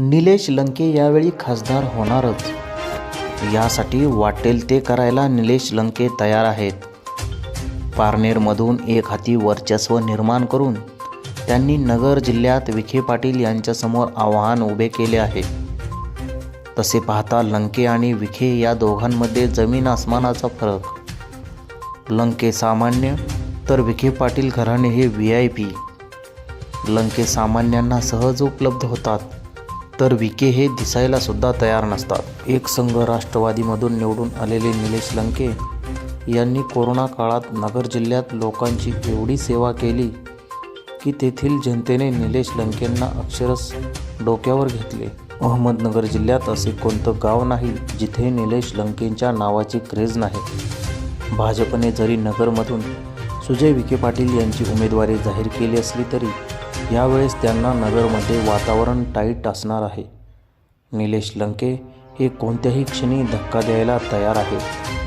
निलेश लंके यावेळी खासदार होणारच. यासाठी वाटेल ते करायला निलेश लंके तयार आहेत. पारनेरमधून एक हाती वर्चस्व निर्माण करून त्यांनी नगर जिल्ह्यात विखे पाटील यांच्यासमोर आव्हान उभे केले आहे. तसे पाहता लंके आणि विखे या दोघांमध्ये जमीन आसमानाचा फरक. लंके सामान्य तर विखे पाटील घराणे हे व्ही आय पी. लंके सामान्यांना सहज उपलब्ध होतात. तर विके हे दिसायला सुद्धा तयार नसतात. एक संघ राष्ट्रवादीमधून निवडून आलेले निलेश लंके यांनी कोरोना काळात नगर जिल्ह्यात लोकांची एवढी सेवा केली की तेथील जनतेने निलेश लंकेंना अक्षरश डोक्यावर घेतले. अहमदनगर जिल्ह्यात असे कोणतं गाव नाही जिथे निलेश लंकेंच्या नावाची क्रेज नाही? भाजपने जरी नगरमधून सुजय विखे पाटील यांची उमेदवारी जाहीर केली असली तरी यावेळेस त्यांना नगरमध्ये वातावरण टाईट असणार आहे. निलेश लंके हे कोणत्याही क्षणी धक्का द्यायला तयार आहेत.